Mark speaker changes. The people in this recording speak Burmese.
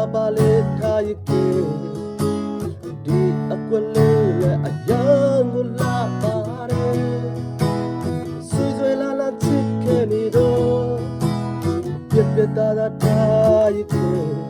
Speaker 1: ပါပါလေးထားရကေဒီအကွက်လေးရဲ့အယံကိုလာပါတယ်ဆွေဆွေလာလာချစ်ခဲ့နေတော့ပြပြတာတာထားရကေ